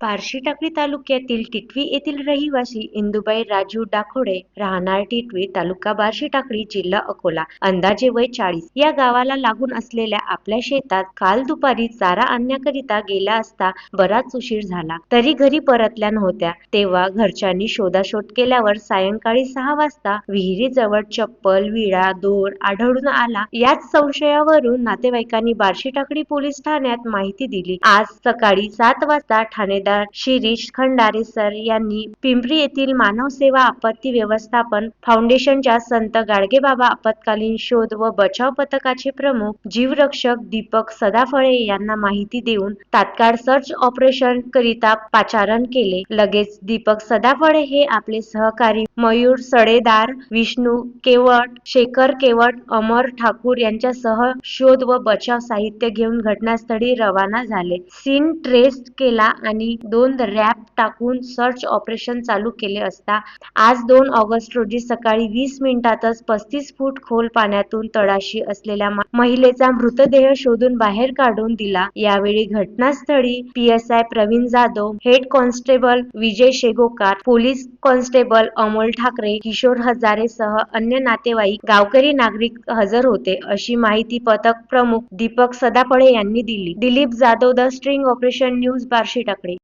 बार्शी टाकळी तालुक्यातील टिटवी येथील रहिवासी इंदुबाई राजू डाखोडे राहणार टिटवी तालुका बार्शी टाकळी जिल्हा अकोला. अंदाजे वय चाळीस. या गावाला लागून असलेल्या आपल्या शेतात काल दुपारी चारा आणण्याकरिता गेला असता बराच उशीर झाला. तरी घरी परतल्या नव्हत्या. तेव्हा घरच्यांनी शोधाशोध केल्यावर सायंकाळी सहा वाजता विहिरीजवळ चप्पल विळा दोर आढळून आला. याच संशयावरून नातेवाईकांनी बार्शी टाकळी पोलीस ठाण्यात माहिती दिली. आज सकाळी सात वाजता ठाणेदार शिरीष खंडारे सर यांनी पिंपरी येथील मानव सेवा आपत्ती व्यवस्थापन फाउंडेशनच्या संत गाडगेबाबा आपत्कालीन शोध व बचाव पथकाचे प्रमुख जीवरक्षक दीपक सदाफळे यांना माहिती देऊन तात्काळ सर्च ऑपरेशन करिता पाचारण केले. लगेच दीपक सदाफळे हे आपले सहकारी मयूर सडेदार विष्णू केवट शेखर केवट अमर ठाकूर यांच्यासह शोध व बचाव साहित्य घेऊन घटनास्थळी रवाना झाले. सीन ट्रेस केला आणि दोन रॅप टाकून सर्च ऑपरेशन चालू केले असता आज दोन ऑगस्ट रोजी सकाळी वीस मिनिटातच पस्तीस फूट खोल पाण्यातून तळाशी असलेल्या महिलेचा मृतदेह शोधून बाहेर काढून दिला. यावेळी घटनास्थळी P S I Pravin Jadhav head constable Vijay Shegokar police constable Amol Thakre Kishor Hajare सह अन्य नातेवाईक गावकरी नागरिक हजर होते अशी माहिती पथक प्रमुख दीपक सदाफळे यांनी दिली. Dilip Jadhav the string operation news Barshi Takade